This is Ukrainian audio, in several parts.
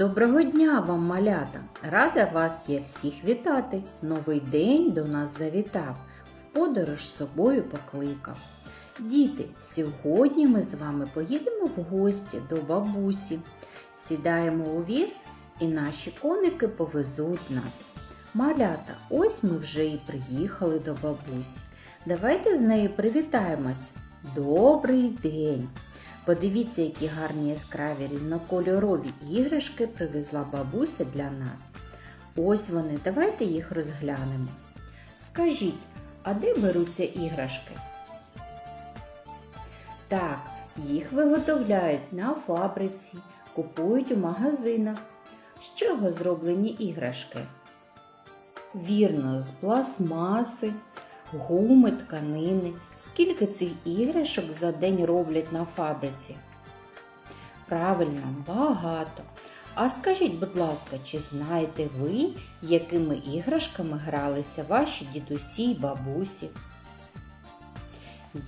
Доброго дня вам, малята! Рада вас я всіх вітати. Новий день до нас завітав, в подорож з собою покликав. Діти, сьогодні ми з вами поїдемо в гості до бабусі. Сідаємо у віз і наші коники повезуть нас. Малята, ось ми вже і приїхали до бабусі. Давайте з нею привітаємось. Добрий день! Подивіться, які гарні яскраві різнокольорові іграшки привезла бабуся для нас. Ось вони, давайте їх розглянемо. Скажіть, а де беруться іграшки? Так, їх виготовляють на фабриці, купують у магазинах. З чого зроблені іграшки? Вірно, з пластмаси, гуми, тканини. Скільки цих іграшок за день роблять на фабриці? Правильно, багато. А скажіть, будь ласка, чи знаєте ви, якими іграшками гралися ваші дідусі й бабусі?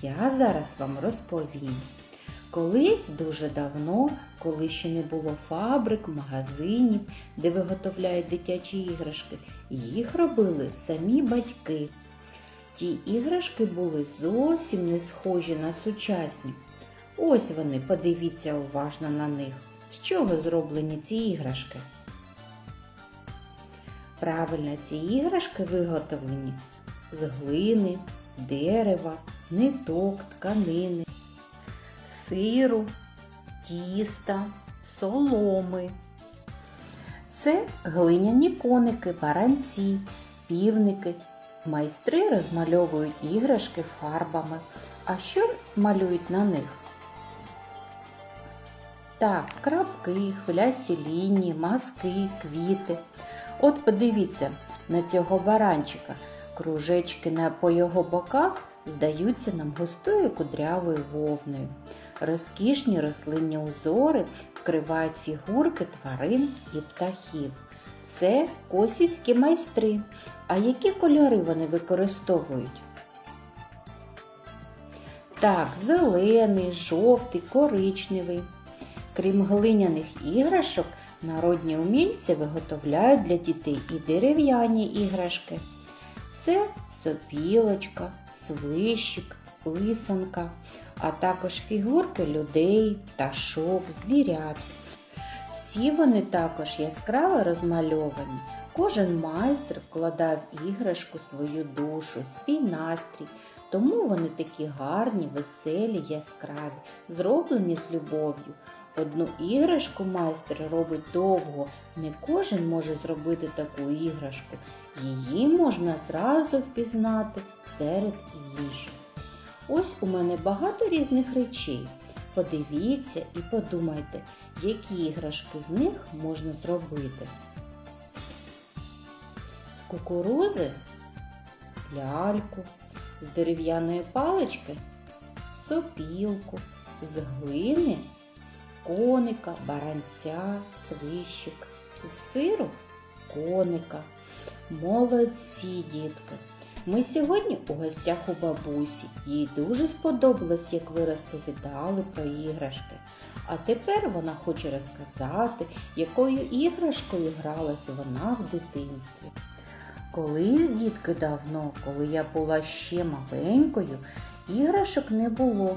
Я зараз вам розповім. Колись дуже давно, коли ще не було фабрик, магазинів, де виготовляють дитячі іграшки, їх робили самі батьки. Ті іграшки були зовсім не схожі на сучасні. Ось вони, подивіться уважно на них. З чого зроблені ці іграшки? Правильно, ці іграшки виготовлені з глини, дерева, ниток, тканини, сиру, тіста, соломи. Це глиняні коники, баранці, півники. Майстри розмальовують іграшки фарбами. А що малюють на них? Так, крапки, хвилясті лінії, маски, квіти. От подивіться на цього баранчика. Кружечки по його боках здаються нам густою кудрявою вовною. Розкішні рослинні узори вкривають фігурки тварин і птахів. Це косівські майстри. А які кольори вони використовують? Так, зелений, жовтий, коричневий. Крім глиняних іграшок, народні умільці виготовляють для дітей і дерев'яні іграшки. Це сопілочка, свищик, писанка, а також фігурки людей, пташок, звірят. Всі вони також яскраво розмальовані. Кожен майстер вкладав іграшку свою душу, свій настрій, тому вони такі гарні, веселі, яскраві, зроблені з любов'ю. Одну іграшку майстер робить довго, не кожен може зробити таку іграшку. Її можна зразу впізнати серед інших. Ось у мене багато різних речей. Подивіться і подумайте, які іграшки з них можна зробити. З кукурузи ляльку, з дерев'яної палички сопілку, з глини коника, баранця, свищик, з сиру коника. Молодці, дітки! Ми сьогодні у гостях у бабусі. Їй дуже сподобалось, як ви розповідали про іграшки. А тепер вона хоче розказати, якою іграшкою гралась вона в дитинстві. Колись, дітки, давно, коли я була ще маленькою, іграшок не було.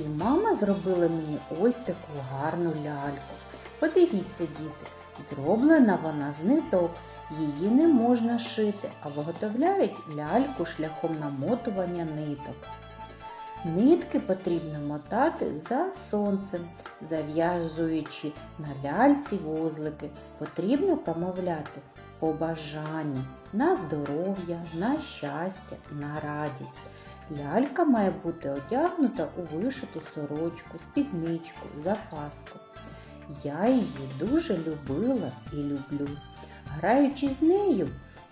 І мама зробила мені ось таку гарну ляльку. Подивіться, діти, зроблена вона з ниток. Її не можна шити, а виготовляють ляльку шляхом намотування ниток. Нитки потрібно мотати за сонцем, зав'язуючи на ляльці вузлики. Потрібно промовляти побажання на здоров'я, на щастя, на радість. Лялька має бути одягнута у вишиту сорочку, спідничку, запаску. Я її дуже любила і люблю. Граючи з нею,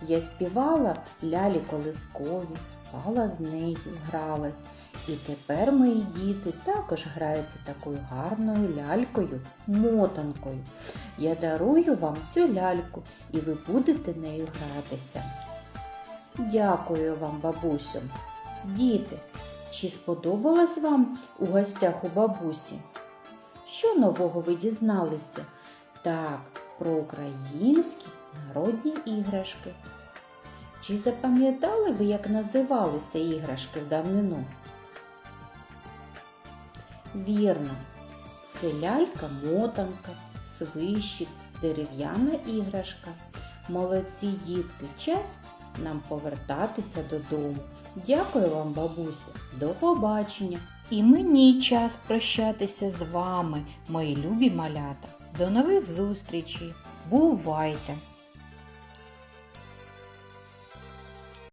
я співала лялі колискові, спала з нею, гралась. І тепер мої діти також граються такою гарною лялькою, мотанкою. Я дарую вам цю ляльку, і ви будете нею гратися. Дякую вам, бабусю. Діти, чи сподобалось вам у гостях у бабусі? Що нового ви дізналися? Так, про українські народні іграшки. Чи запам'ятали ви, як називалися іграшки в давнину? Вірно, це лялька-мотанка, свищик, дерев'яна іграшка. Молодці дітки, час нам повертатися додому. Дякую вам, бабуся, до побачення. І мені час прощатися з вами, мої любі малята. До нових зустрічей. Бувайте!